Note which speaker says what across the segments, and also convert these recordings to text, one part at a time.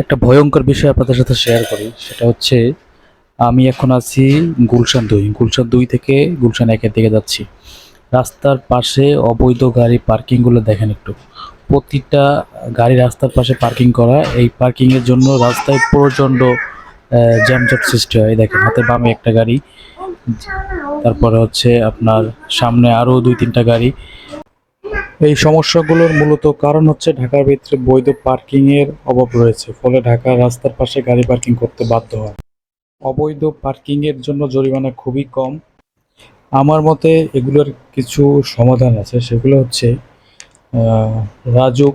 Speaker 1: একটা ভয়ঙ্কর বিষয় আপনাদের সাথে শেয়ার করি, সেটা হচ্ছে আমি এখন আছি গুলশান দুই গুলশান দুই থেকে গুলশান একের দিকে যাচ্ছি। রাস্তার পাশে অবৈধ গাড়ি পার্কিংগুলো দেখেন একটু। প্রতিটা গাড়ি রাস্তার পাশে পার্কিং করা, এই পার্কিংয়ের জন্য রাস্তায় প্রচণ্ড জ্যামজট সৃষ্টি হয়। দেখেন, হাতে বামে একটা গাড়ি, তারপরে হচ্ছে আপনার সামনে আরও দুই তিনটা গাড়ি। এই সমস্যাগুলোর মূলত কারণ হচ্ছে ঢাকার ভিতরে বৈধ পার্কিংয়ের অভাব রয়েছে, ফলে ঢাকার রাস্তার পাশে গাড়ি পার্কিং করতে বাধ্য হয়। অবৈধ পার্কিংয়ের জন্য জরিমানা খুবই কম। আমার মতে এগুলোর কিছু সমাধান আছে, সেগুলো হচ্ছে রাজুক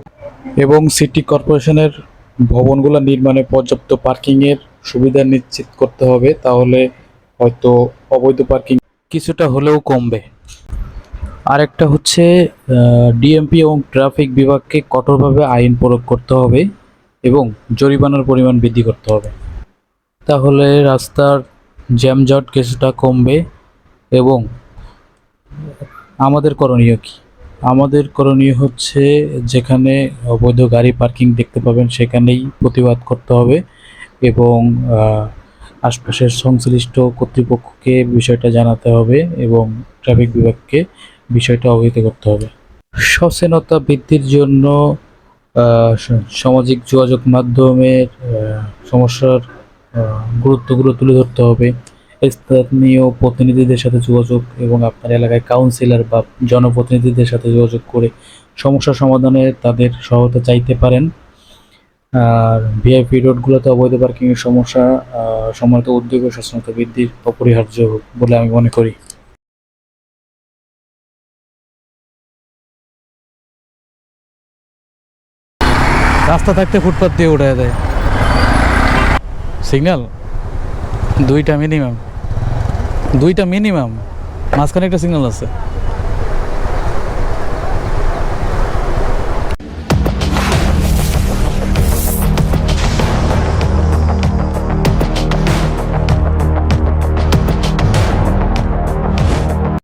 Speaker 1: এবং সিটি কর্পোরেশনের ভবনগুলো নির্মাণে পর্যাপ্ত পার্কিংয়ের সুবিধা নিশ্চিত করতে হবে, তাহলে হয়তো অবৈধ পার্কিং কিছুটা হলেও কমবে। আরেকটা হচ্ছে ডিএমপি এবং ট্রাফিক বিভাগকে কঠোরভাবে আইন প্রয়োগ করতে হবে এবং জরিমানার পরিমাণ বৃদ্ধি করতে হবে। তাহলে রাস্তার জ্যামজট কিছুটা কমবে এবং আমাদের করণীয় কি? আমাদের করণীয় হচ্ছে যেখানে অবৈধ গাড়ি পার্কিং দেখতে পাবেন সেখানেই প্রতিবাদ করতে হবে এবং আশপাশের সংশ্লিষ্ট কর্তৃপক্ষকে বিষয়টা জানাতে হবে এবং ট্রাফিক বিভাগকে বিষয়টা অবহিত করতে হবে। সচেতনতা বৃদ্ধির জন্য সামাজিক যোগাযোগ মাধ্যমের সমস্যার গুরুত্বগুলো তুলে ধরতে হবে। স্থানীয় প্রতিনিধিদের সাথে যোগাযোগ এবং আপনার এলাকায় কাউন্সিলর বা জনপ্রতিনিধিদের সাথে যোগাযোগ করে সমস্যা সমাধানে তাদের সহায়তা চাইতে পারেন। আর ভিআইপি রোডগুলোতে অবৈধ পার্কিংয়ের সমস্যা সম্মানিত উদ্যোগ ও সচেতনতা বৃদ্ধির অপরিহার্য বলে আমি মনে করি। রাস্তা থাকতে ফুটপাথ দিয়ে উঠে দেয় সিগন্যাল দুইটা মিনিমাম দুইটা মিনিমাম মাঝখানে একটা সিগন্যাল আছে।